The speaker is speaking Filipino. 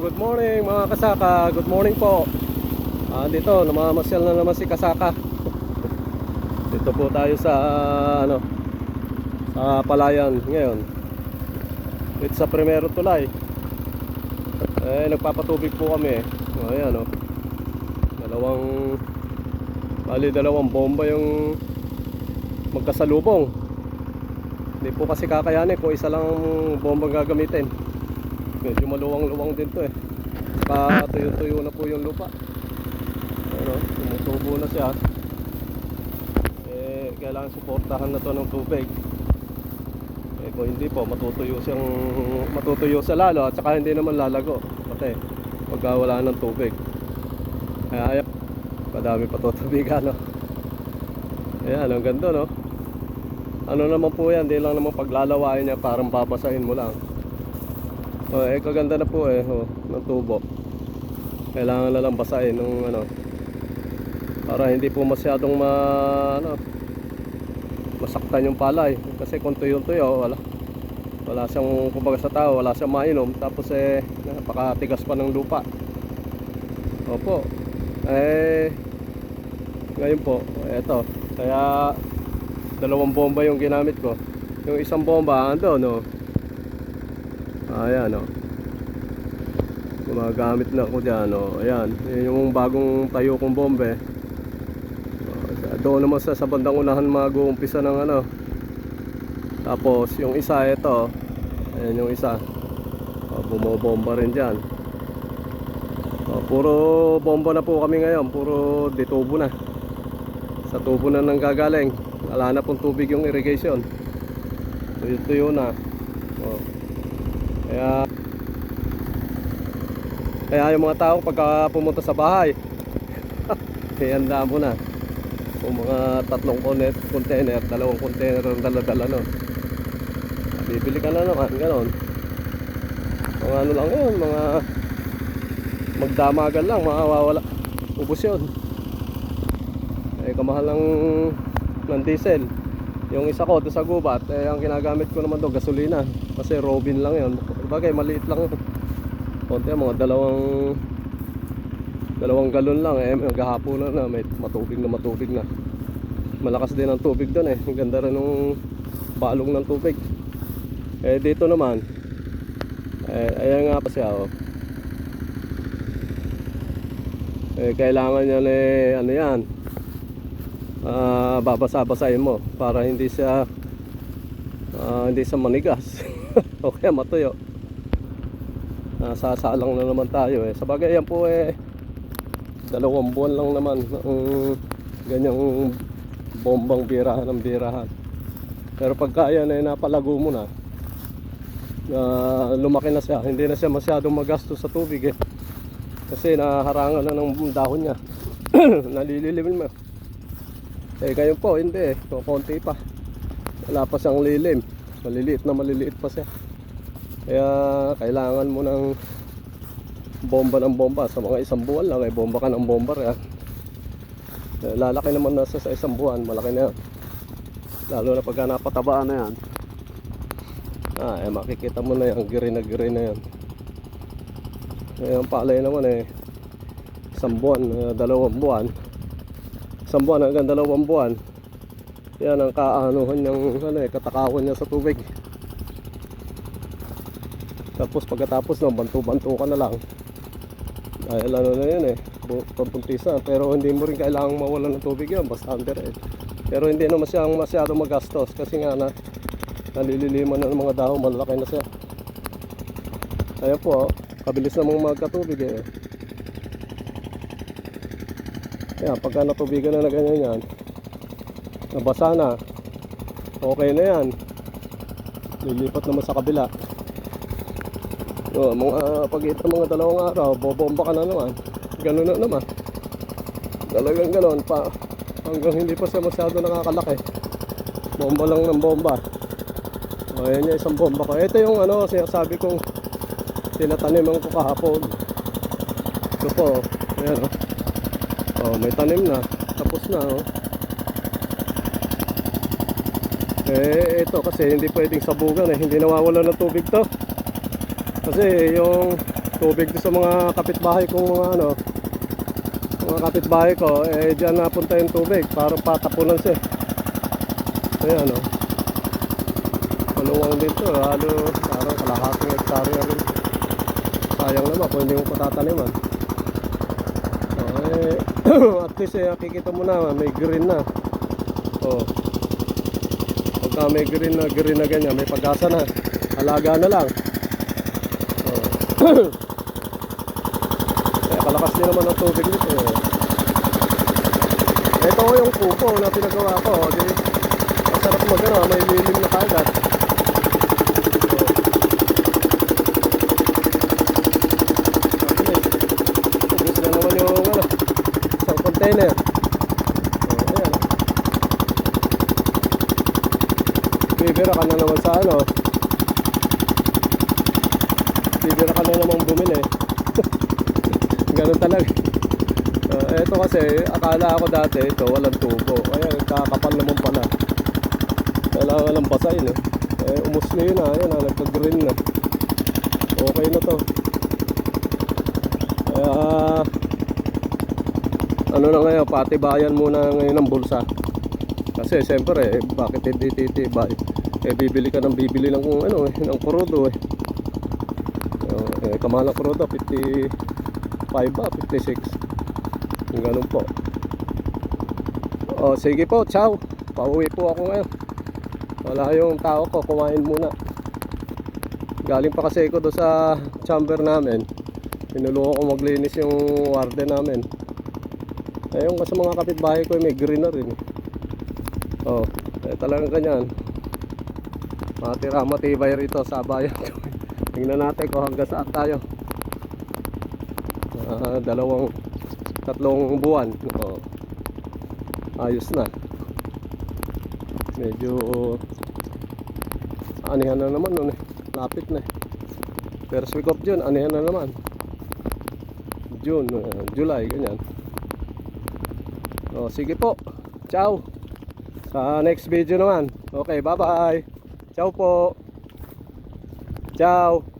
good morning mga kasaka. Good morning po. Ah, dito, namamasyal na naman si kasaka. Dito po tayo sa ano sa Palayan ngayon. Dito sa Primero Tulay. Eh, nagpapatubig po kami. Oh, ayan oh. Dalawang bali dalawang bomba yung magkasalubong. Hindi po kasi kakayanin kung isa lang bomba gagamitin. Medyo maluwang-luwang din to eh. Saka tuyo-tuyo na po yung lupa. Ano, tumutubo na siya. Eh, kailangan suportahan na to ng tubig. Eh, kung hindi po, matutuyo siyang, matutuyo sa lalo at saka hindi naman lalago. Pati, pagka wala ng tubig. Kaya, ayan, madami pa tutubigan, no? Ayan, ang ganda, no? Ano naman po yan, hindi lang naman paglalawain niya, parang babasahin mo lang. Oh, eh kaganda na po eh, oh, ng tubo. Kailangan na lang basahin ng ano para hindi po masyadong ma ano masaktan yung palay. Kasi kung tuyo-tuyo wala. Wala siyang kumbaga sa tao wala siyang mainom. Tapos eh napakatigas pa ng lupa. Opo. Eh ngayon po eto. Kaya dalawang bomba yung ginamit ko. Yung isang bomba ando no Ayan o. Gumagamit na ako dyan o. Ayan. Yun yung bagong tayo kong bombe. O, sa- Doon naman sa, sa bandang unahan mag-uumpisa ng ano. Tapos yung isa ito. Ayan yung isa. O, bumobomba rin dyan. O, puro bomba na po kami ngayon. Puro ditubo na. Sa tubo na nang gagaling. Wala na pong tubig yung irrigation. Tuyo-tuyo na. O. Kaya Kaya yung mga tao pagka pumunta sa bahay Ihanda mo na. Kung mga tatlong container, Dalawang container ang dala-dala no Bibili ka na naman Ganon. Mga ano lang yun Mga Magdamagan lang Makawawala Ubus yun. Eh kamahal ng Ng diesel. Yung isa ko doon sa gubat, eh, ang ginagamit ko naman doon, gasolina. Kasi Robin lang yun. Bagay, maliit lang yun. Konti, mga dalawang dalawang galon lang. Eh, maghahapon na na, may matubig na matubig na. Malakas din ang tubig doon eh. Ang ganda rin ng balong ng tubig. Eh, dito naman, eh, ayan nga pa siya, oh. Eh, kailangan yan eh, ano yan, ah babasa-basahin mo para hindi siya ah, hindi siya manigas o kaya matuyo nasasalang na naman tayo eh sa bagay yan po eh dalawang buwan lang naman ang ganyang bombang birahan ng birahan pero pagka yan eh napalago mo na ah, lumaki na siya hindi na siya masyadong magastos sa tubig eh kasi naharangan na ng dahon niya nalililim mo eh ngayon po, hindi. So, konti pa. Wala pa siyang lilim. Maliliit na maliliit pa siya. Kaya kailangan mo ng bomba ng bomba. Sa mga isang buwan lang, ay bomba ka ng bomba. Kaya, eh, lalaki naman nasa sa isang buwan. Malaki na yan. Lalo na pagka napatabaan na yan. Ah, eh, makikita mo na yan. Giri na giri na yan. Ngayon palay naman eh. Isang buwan, eh, dalawang buwan isang buwan hanggang dalawang buwan yan ang kaanuhan niyang ano eh, katakawan niya sa tubig tapos pagkatapos ng bantu-bantu ka na lang. Dahil ano na yun eh bu- pampuntisa pero hindi mo rin kailangang mawalan ng tubig yan basta under eh pero hindi naman siyang masyado magastos kasi nga na nalililiman na ng mga dahon malaki na siya. Kaya po kabilis namang magkatubig eh. Yan, pagka natubigan na na ganyan yan, nabasa na, okay na yan. Lilipat naman sa kabila. O, mga pagitan mga dalawang araw, bobomba ka na naman. Ganun na naman. Talagang ganun pa. Hanggang hindi pa siya masyado nakakalaki. Bomba lang ng bomba. O, yan yung isang bomba ko. Ito yung ano, sinasabi kong tinataniman ko kahapon. Ito po, ayan o. Oh, may tanim na. Tapos na, oh. Eh, ito kasi hindi pwedeng sabugan eh. Hindi nawawala ng tubig to. Kasi yung tubig sa mga kapitbahay kong mga ano, mga kapitbahay ko, eh diyan napunta yung tubig, parang patapunan siya. Ayan ano. Maluwang din to, halo, parang kalahating hektarya rin. Sayang naman kung hindi mo patataniman. Oh, eh, at least eh, nakikita mo na, may green na. Oh. Pagka may green na, green na ganyan, may pag-asa na. Alaga na lang. Oh. Kaya kalakas din naman ang tubig nito. Eh. Ito yung kuko na pinagawa ko. Di, masarap mag ano, may lilim na kagad. Ubus na naman yung ano, container. Oh. Bibira ka na naman sa ano. Bibira ka na naman bumili. Ganun talaga. Uh, eto kasi, akala ko dati ito, walang tubo. Ayan, kakapal naman pala. Kailangan lang basahin eh. Eh, umusli na. Ayan, ah, nagka-green na. Okay na to. Kaya, ano na ngayon, patibayan muna ngayon ng bulsa. Kasi siyempre, eh, bakit hindi titibay? Eh, bibili ka ng bibili ng ano eh, ng krudo eh. Kamalang krudo, 55 ba? 56. Yung ganun po. O, sige po, ciao. Pauwi po ako ngayon. Wala yung tao ko, kumain muna. Galing pa kasi ako doon sa chamber namin. Pinulungan ko maglinis yung warden namin. Ayun kasi mga kapitbahay ko may green na rin. Oh, eh, talagang ganyan. Matira matibay rito sa bayan ko. Tingnan natin kung hanggang saan tayo. Ah, dalawang tatlong buwan. Oh. Ayos na. Medyo anihan na naman nun eh. Lapit na eh. First week of June, anihan na naman. June, uh, July, ganyan. Oh, sige po. Ciao. Sa next video naman. Okay, bye-bye. Ciao po. Ciao.